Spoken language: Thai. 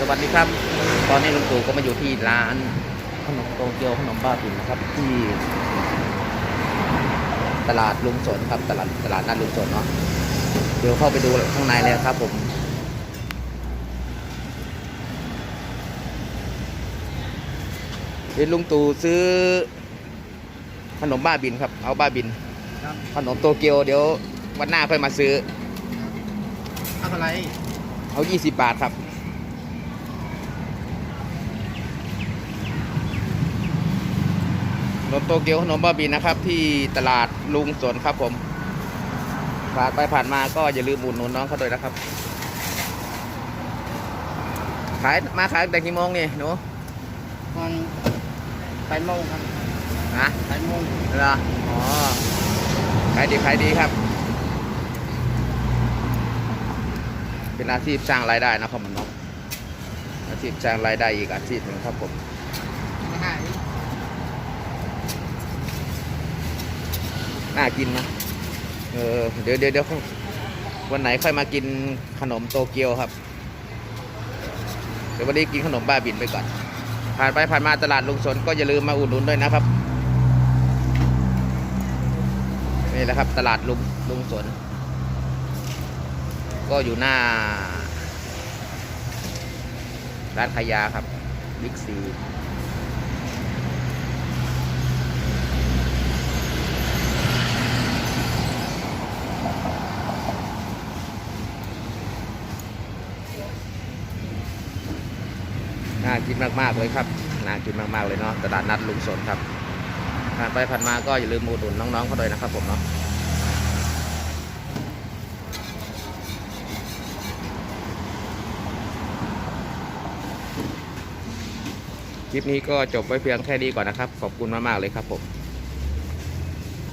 สวัสดีครับ ตอนนี้ลุงตู่ก็มาอยู่ที่ร้านขนมโตเกียวขนมบ้าบินนะครับ ที่ ตลาดลุงสนครับ ตลาดตลาดนัดลุงสนเนาะเดี๋ยวเข้าไปดูข้างในเลยครับ ผมเดี๋ยวลุงตู่ซื้อ ขนมบ้าบินครับ เอาบ้าบินครับขนมโตเกียวเดี๋ยววันหน้าค่อยมาซื้อทำอะไร เอา 20 บาทครับ ขนมโตเกียวขนมบ้าบินนะครับ ที่ตลาดลุงสนครับผมผ่านไปผ่านมาก็อย่าลืมอุดหนุนน้องเขาด้วยนะครับ ขายมาขายตั้งแต่กี่โมงนี่หนูมันไปโมงครับนะไปโมงเหรออ๋อขายดีขายดีครับ เป็นอาชีพสร้างรายได้นะครับผมเนาะอาชีพสร้างรายได้อีกอาชีพหนึ่งครับผมไม่หาย น่ากินนะ เออ เดี๋ยวเดี๋ยวเดี๋ยววันไหนค่อยมากินขนมโตเกียวครับ เดี๋ยววันนี้กินขนมบ้าบินไปก่อน ผ่านไปผ่านมาตลาดลุงสนก็อย่าลืมมาอุดหนุนด้วยนะครับ นี่แหละครับตลาดลุงลุงสน ก็อยู่หน้า ร้านขายยาครับบิ๊กซี น่ากินมากๆเลยครับน่ากินมากๆเลยเนาะตลาดนัดลุงสนครับผ่านไปผ่านมาก็อย่าลืมอุดหนุนน้องๆเขาด้วยนะครับผมเนาะคลิปนี้ก็จบไว้เพียงแค่นี้ก่อนนะครับ ขอบคุณมากๆเลยครับผม